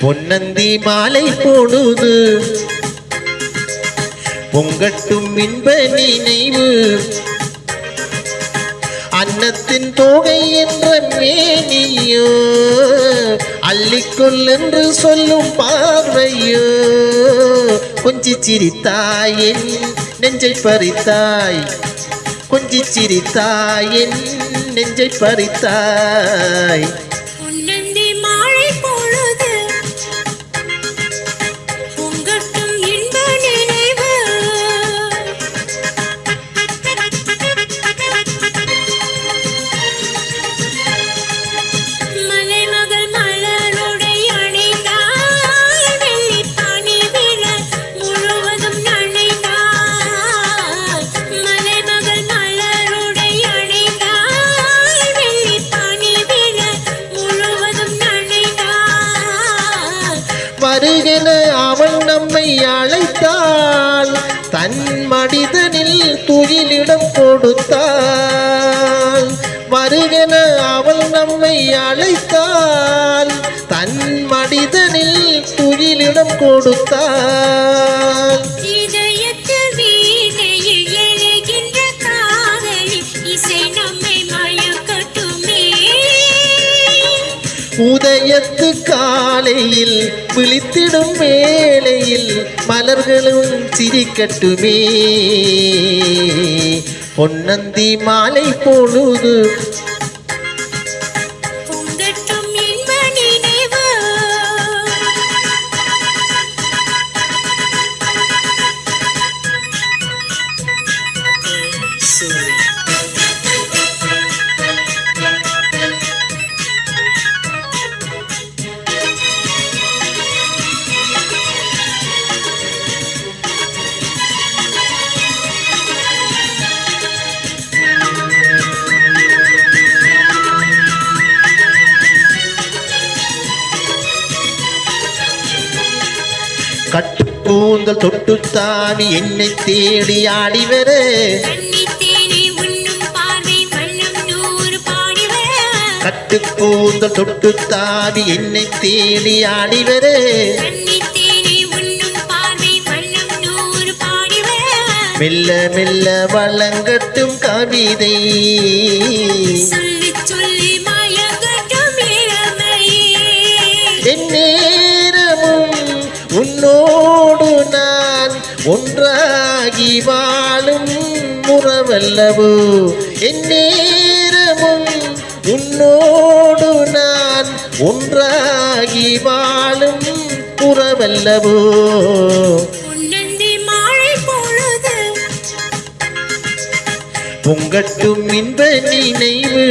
பொன்னந்தி மாலை போடுது. பொங்கட்டும் இன்ப நினைவு. அன்னத்தின் தோகை என்ற மேனியோ அள்ளிக்கொள் என்று சொல்லும் பார்வையோ. கொஞ்சி சிரித்தாயின் நெஞ்சை பறித்தாய். கொஞ்சி சிரித்தாயின் நெஞ்சை பறித்தாய். வருகென அவன் நம்மை அழைத்தால் தன் மனிதனில் துயிலிடம் கொடுத்தால் வருகென அவள் நம்மை அழைத்தால் தன் மனிதனில் துயிலிடம் கொடுத்தால் இசை உதயத்து காலையில் விழித்திடும் வேளையில் மலர்களும் சிரிக்கட்டுமே. பொன்னந்தி மாலை பொழுது கட்டுக்கூந்தல் தொட்டுத்தாவி என்னை தேடி ஆடி வர கன்னித்தேனை உண்ணும் பார்வை வண்ணம் நூறு பாடி வர கட்டுக்கூந்தல் தொட்டுத்தாவி என்னை தேடி ஆடி வர கன்னித்தேனை உண்ணும் பார்வை வண்ணம் நூறு பாடி வர மெல்ல மெல்ல வழங்கட்டும் கவிதை. ஒன்றாகி வாழும் உறவல்லவோ என் நேரமும் உன்னோடு நான் ஒன்றாகி வாழும் உறவல்லவோ. பொங்கட்டும் இன்ப நினைவு